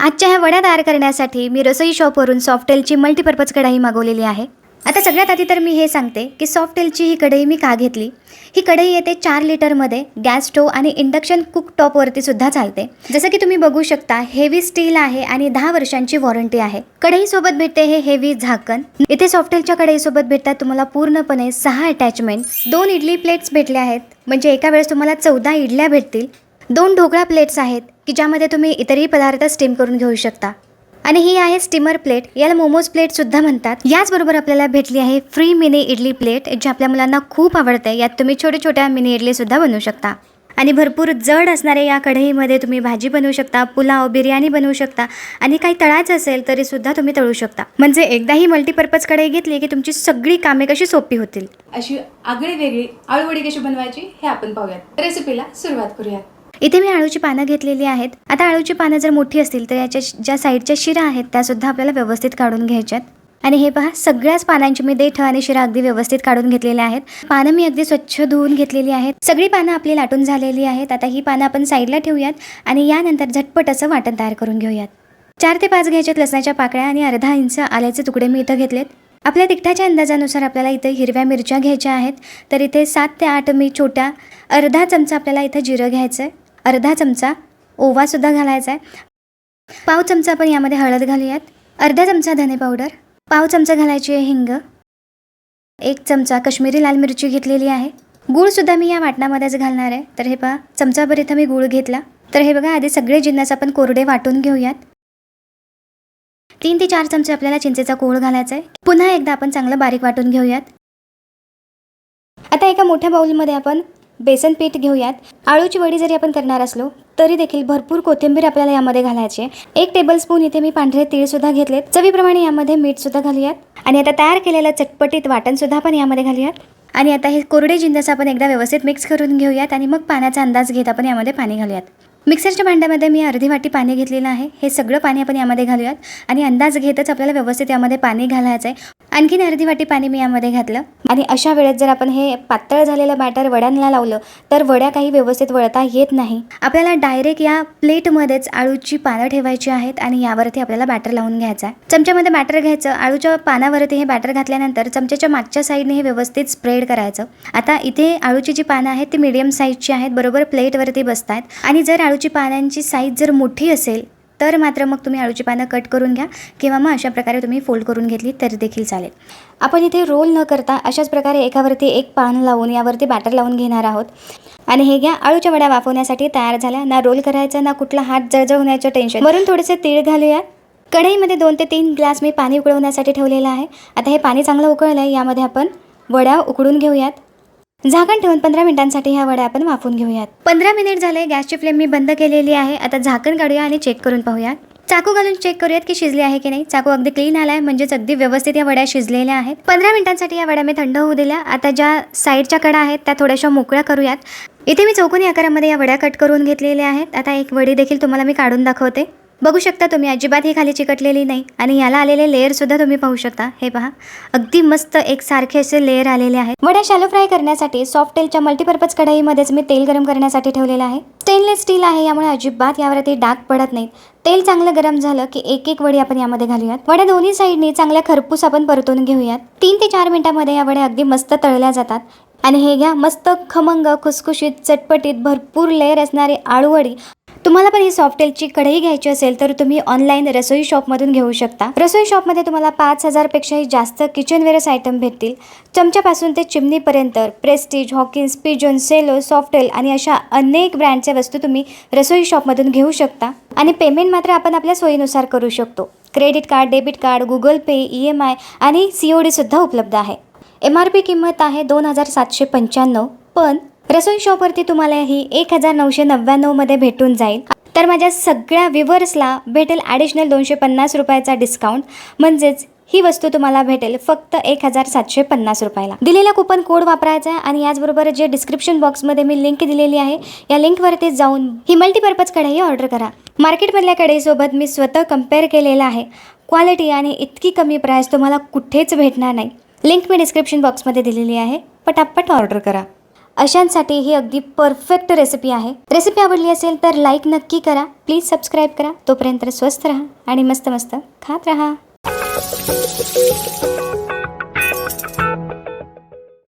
आजच्या ह्या वड्या तयार करण्यासाठी मी रसोई शॉपवरून सॉफ्टेलची मल्टीपर्पज कढाई मागवलेली आहे. आता सगळ्यात आधी तर मी हे सांगते की सॉफ्टेलची ही कढई मी का घेतली? ही कढई येते चार लिटरमध्ये गॅस स्टोव आणि इंडक्शन कुक टॉपवरती सुद्धा चालते. जसं की तुम्ही बघू शकता हेवी स्टील आहे आणि दहा वर्षांची वॉरंटी आहे. कढईसोबत भेटते हे हेवी झाकण. इथे सॉफ्टेलच्या कढईसोबत भेटतात तुम्हाला पूर्णपणे सहा अटॅचमेंट दोन इडली प्लेट्स भेटल्या आहेत. म्हणजे एका वेळेस तुम्हाला चौदा इडल्या भेटतील. दोन ढोकळा प्लेट्स आहेत की ज्यामध्ये तुम्ही इतरही पदार्थ स्टीम करून घेऊ शकता. आणि ही आहे स्टीमर प्लेट याला मोमोज प्लेट सुद्धा म्हणतात. याचबरोबर आपल्याला भेटली आहे फ्री मिनी इडली प्लेट जी आपल्या मुलांना खूप आवडते. यात तुम्ही छोट्या छोट्या मिनी इडली सुद्धा बनवू शकता. आणि भरपूर जड असणाऱ्या या कढईमध्ये तुम्ही भाजी बनवू शकता पुलाव बिर्याणी बनवू शकता आणि काही तळायचं असेल तरी सुद्धा तुम्ही तळू शकता. म्हणजे एकदा ही मल्टीपर्पज कढई घेतली की तुमची सगळी कामे कशी सोपी होतील? अशी आगळी वेगळी आळूवडी कशी बनवायची हे आपण पाहूयात. रेसिपीला सुरुवात करूयात. इथे मी आळूची पानं घेतलेली आहेत. आता आळूची पानं जर मोठी असतील तर याच्या ज्या साईडच्या शिरा आहेत त्या सुद्धा आपल्याला व्यवस्थित काढून घ्यायच्यात. आणि हे पहा सगळ्याच पानांची मी देठ आणि शिरा अगदी व्यवस्थित काढून घेतलेल्या आहेत. पानं मी अगदी स्वच्छ धुवून घेतलेली आहेत. सगळी पानं आपली लाटून झालेली आहेत. आता ही पानं आपण साईडला ठेवूयात आणि यानंतर झटपट असं वाटण तयार करून घेऊयात. चार ते पाच घ्यायच्यात लसणाच्या पाकळ्या आणि अर्धा इंच आल्याचे तुकडे मी इथं घेतलेत. आपल्या तिखटाच्या अंदाजानुसार आपल्याला इथे हिरव्या मिरच्या घ्यायच्या आहेत. तर इथे सात ते आठ मी छोट्या अर्धा चमचा आपल्याला इथं जिरं घ्यायचं आहे अर्धा चमचा ओवासुद्धा घालायचा आहे. पाव चमचा आपण यामध्ये हळद घालूयात. अर्धा चमचा धने पावडर पाव चमचा घालायची आहे हिंग एक चमचा कश्मीरी लाल मिरची घेतलेली आहे. गूळसुद्धा मी या वाटणामध्येच घालणार आहे. तर हे पहा चमचाभर इथं मी गूळ घेतला. तर हे बघा आधी सगळे जिन्नस आपण कोरडे वाटून घेऊयात. तीन ते चार चमचे आपल्याला चिंचेचा कोळ घालायचा आहे. पुन्हा एकदा आपण चांगलं बारीक वाटून घेऊयात. आता एका मोठ्या बाऊलमध्ये आपण बेसन पीठ घेऊयात. आळूची वडी जरी आपण करणार असलो तरी देखील भरपूर कोथिंबीर आपल्याला यामध्ये घालायची आहे. एक टेबलस्पून इथे मी पांढरे तीळ सुद्धा घेतलेत. चवीप्रमाणे यामध्ये मीठ सुद्धा घालूयात. आणि आता तयार केलेलं चटपटीत वाटण सुद्धा आपण यामध्ये घालूयात. आणि आता हे कोरडे जिंदस आपण एकदा व्यवस्थित मिक्स करून घेऊयात आणि मग पाण्याचा अंदाज घेत आपण यामध्ये पाणी घालूयात. मिक्सरच्या भांड्यामध्ये मी अर्धी वाटी पाणी घेतलेलं आहे. हे सगळं पाणी आपण यामध्ये घालूयात. आणि अंदाज घेतच आपल्याला व्यवस्थित यामध्ये पाणी घालायचं आहे आणखीन अर्धी वाटी पाणी मी यामध्ये घातलं. आणि अशा वेळेत जर आपण हे पातळ झालेलं बॅटर वड्यांना लावलं तर वड्या काही व्यवस्थित वळता येत नाही. आपल्याला डायरेक्ट या प्लेटमध्येच आळूची पानं ठेवायची आहेत आणि यावरती आपल्याला बॅटर लावून घ्यायचा आहे. चमच्यामध्ये बॅटर घ्यायचं आळूच्या पानावरती हे बॅटर घातल्यानंतर चमच्याच्या मागच्या साईडने हे व्यवस्थित स्प्रेड करायचं. आता इथे आळूची जी पानं आहेत ती मीडियम साईजची आहेत बरोबर प्लेटवरती बसत आहेत आणि जर आळूची पानांची साईज जर मोठी असेल तर मात्र मग तुम्ही आळूची पानं कट करून घ्या किंवा मग अशा प्रकारे तुम्ही फोल्ड करून घेतली तरी देखील चालेल. आपण इथे रोल न करता अशाच प्रकारे एकावरती एक पान लावून यावरती बॅटर लावून घेणार आहोत. आणि हे घ्या आळूच्या वड्या वाफवण्यासाठी तयार झाल्या. ना रोल करायचा ना कुठला हात जळजळ होण्याचं टेन्शन वरून थोडेसे तीळ घालूयात. कढईमध्ये दोन ते तीन ग्लास मी पाणी उकळवण्यासाठी ठेवलेलं आहे. आता हे पाणी चांगलं उकळलं आहे यामध्ये आपण वड्या उकडून घेऊयात. झाकण ठेवून पंधरा मिनिटांसाठी ह्या वड्या आपण वाफून घेऊयात. पंधरा मिनिट झाले गॅसची फ्लेम मी बंद केलेली आहे. आता झाकण काढूया आणि चेक करून पाहूयात. चाकू घालून चेक करूयात की शिजले आहे की नाही. चाकू अगदी क्लीन आलाय म्हणजेच अगदी व्यवस्थित या वड्या शिजलेल्या आहेत. पंधरा मिनिटांसाठी या वड्या मी थंड होऊ दिल्या. आता ज्या साईडच्या कडा आहेत त्या थोड्याशा मोकळ्या करूयात. इथे मी चौकोनी आकारामध्ये या वड्या कट करून घेतलेल्या आहेत. आता एक वडी देखील तुम्हाला मी काढून दाखवते. बघू शकता तुम्ही अजिबात ही खाली चिकटलेली नाही. आणि याला आलेले लेअरसुद्धा तुम्ही पाहू शकता. हे पहा. अगदी मस्त एक सारखे असे लेअर आलेले आहेत. वड्या शॅलो फ्राय करण्यासाठी सॉफ्ट तेलच्या मल्टीपर्पज कढईमध्येच मी तेल गरम करण्यासाठी ठेवलेलं आहे. स्टेनलेस स्टील आहे यामुळे अजिबात यावरती डाग पडत नाहीत. तेल चांगलं गरम झालं की एक एक वडी आपण यामध्ये घालूयात. वड्या दोन्ही साईडनी चांगल्या खरपूस आपण परतून घेऊयात. तीन ते चार मिनिटांमध्ये या वड्या अगदी मस्त तळल्या जातात. आणि हे घ्या मस्त खमंग खुसखुशीत चटपटीत भरपूर लेअर असणारी आळूवडी. तुम्हाला पण ही सॉफ्टेलची कढई घ्यायची असेल तर तुम्ही ऑनलाईन रसोई शॉपमधून घेऊ शकता. रसोई शॉपमध्ये तुम्हाला पाच हजारपेक्षाही जास्त किचनवेअर्स आयटम भेटतील. चमच्यापासून ते चिमणीपर्यंत Prestige Hawkins Pigeon Cello Softel आणि अशा अनेक ब्रँडच्या वस्तू तुम्ही रसोई शॉपमधून घेऊ शकता. आणि पेमेंट मात्र आपण आपल्या सोयीनुसार करू शकतो. Credit card debit card Google Pay E M I आणि सी ओ डीसुद्धा उपलब्ध आहे. एम आर पी किंमत आहे दोन हजार सातशे पंच्याण्णव पण रसोई शॉपवरती तुम्हाला ही एक हजार नऊशे नव्याण्णवमध्ये भेटून जाईल. तर माझ्या सगळ्या विवर्सला भेटेल ॲडिशनल दोनशे पन्नास रुपयाचा डिस्काउंट म्हणजेच ही वस्तू तुम्हाला भेटेल फक्त एक हजार सातशे पन्नास रुपयाला. दिलेला कुपन कोड वापरायचा आहे आणि याचबरोबर जे डिस्क्रिप्शन बॉक्समध्ये मी लिंक दिलेली आहे या लिंकवरती जाऊन ही मल्टीपर्पज कढई ऑर्डर करा. मार्केटमधल्या कढईसोबत मी स्वतः कंपेअर केलेलं आहे. क्वालिटी आणि इतकी कमी प्राईस तुम्हाला कुठेच भेटणार नाही. लिंक मी डिस्क्रिप्शन बॉक्समध्ये दिलेली आहे. पटापट ऑर्डर करा. अशांसाठी ही अगदी परफेक्ट रेसिपी आहे. रेसिपी आवडली असेल तर लाईक नक्की करा. प्लीज सबस्क्राईब करा. तोपर्यंत स्वस्त राहा आणि मस्त मस्त खात राहा.